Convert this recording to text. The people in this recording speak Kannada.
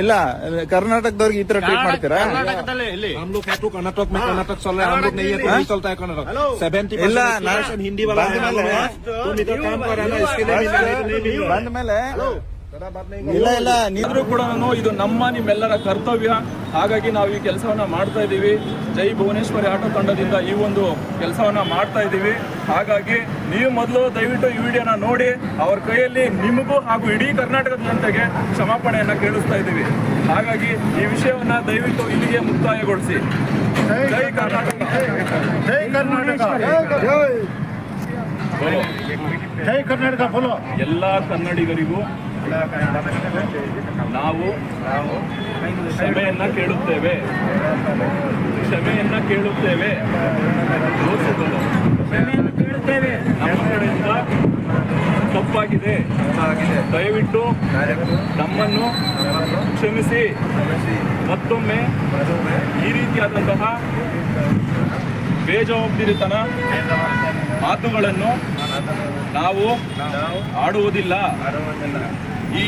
ಇಲ್ಲ ಕರ್ನಾಟಕದವ್ರಿಗೆ ಈ ತರ ಟ್ರೀಟ್ ಮಾಡ್ತೀರಾ ಕರ್ನಾಟಕದಲ್ಲಿ ಇಲ್ಲಿ हम लोग है तो कर्नाटक में कर्नाटक चल रहा है हम लोग नहीं है तो नहीं चलता है कर्नाटक सेवेंटी इल्ला, परसेंट ना- हिंदी वाला है हम लोग है तुम इधर काम कर रहा है ना इसके लिए मिल रहा है, नहीं मिल रहा है। ಬಂದ ಮೇಲೆ ಇಲ್ಲ ಇಲ್ಲ. ನೀರು ಕೂಡ ಇದು ನಮ್ಮ ನಿಮ್ಮೆಲ್ಲರ ಕರ್ತವ್ಯ. ಹಾಗಾಗಿ ನಾವು ಈ ಕೆಲಸವನ್ನ ಮಾಡ್ತಾ ಇದ್ದೀವಿ. ಜೈ ಭುವನೇಶ್ವರಿ ಆಟೋ ತಂಡದಿಂದ ಈ ಒಂದು ಕೆಲಸವನ್ನ ಮಾಡ್ತಾ ಇದ್ದೀವಿ. ಹಾಗಾಗಿ ನೀವು ಮೊದಲು ದಯವಿಟ್ಟು ಈ ವಿಡಿಯೋನ ನೋಡಿ. ಅವ್ರ ಕೈಯಲ್ಲಿ ನಿಮಗೂ ಹಾಗೂ ಇಡೀ ಕರ್ನಾಟಕದ ಜನತೆಗೆ ಕ್ಷಮಾಪಣೆಯನ್ನ ಕೇಳಿಸ್ತಾ ಇದ್ದೀವಿ. ಹಾಗಾಗಿ ಈ ವಿಷಯವನ್ನ ದಯವಿಟ್ಟು ಇಲ್ಲಿಗೆ ಮುಕ್ತಾಯಗೊಳಿಸಿ. ಜೈ ಕರ್ನಾಟಕ. ಜೈ ಕರ್ನಾಟಕ. ಜೈ ಕರ್ನಾಟಕ. ಎಲ್ಲಾ ಕನ್ನಡಿಗರಿಗೂ ನಾವು ಕ್ಷಮೆಯನ್ನ ಕೇಳುತ್ತೇವೆ. ಕ್ಷಮೆಯನ್ನ ಕೇಳುತ್ತೇವೆ. ಯೋಚಿಸಲು. ನಮ್ಮ ಕಡೆಯಿಂದ ತಪ್ಪಾಗಿದೆ. ದಯವಿಟ್ಟು ನಮ್ಮನ್ನು ಕ್ಷಮಿಸಿ. ಮತ್ತೊಮ್ಮೆ ಈ ರೀತಿಯಾದಂತಹ ಬೇಜವಾಬ್ದಾರಿತನ ಮಾತುಗಳನ್ನು ನಾವು ಆಡುವುದಿಲ್ಲ. ಈ